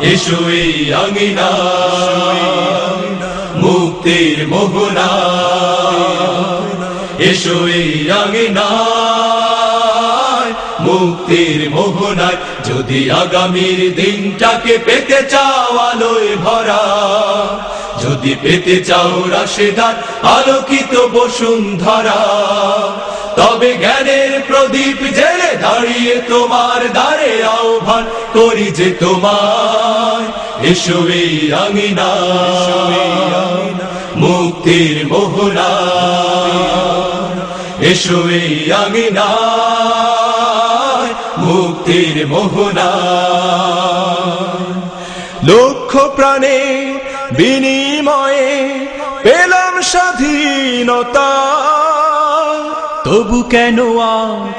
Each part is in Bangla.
এই আঙিনা, মুক্তির মোহনা। এই আঙিনা, মুক্তির মোহনায় যদি আগামীর দিনটাকে পেতে চাও আলোয় ভরা, যদি পেতে চাও রাশেদার আলোকিত বসুন্ধরা, তবে জ্ঞানের প্রদীপ জেলে দাঁড়িয়ে তোমার দ্বারে আহ্বান করি যে তোমার এসো এই আঙিনা, মুক্তির মোহনা। এসো এই আঙিনা, মুক্তির মোহনা। লক্ষ প্রাণে বিনিময়ে পেলাম স্বাধীনতা। তবু কেন আজ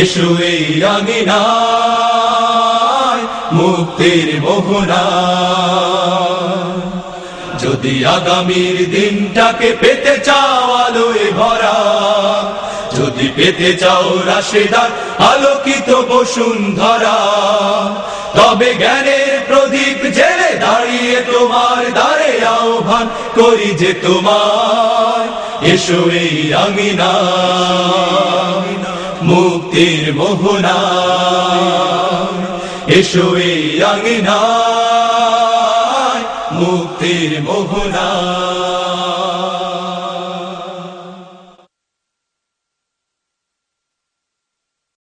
এসো এই মুক্তির মোহনা যদি আগামীর দিনটাকে পেতে চাও আলোয় ভরা, যদি পেতে চাও রাশেদার আলোকিত বসুন্ধরা, তবে জ্ঞানের প্রদীপ জেলে দাঁড়িয়ে তোমার দ্বারে আহ্বান করি যে তোমার এসো এই আঙিনা মুক্তির মোহনা। এসো এই আঙিনা মুক্তির মোহনা।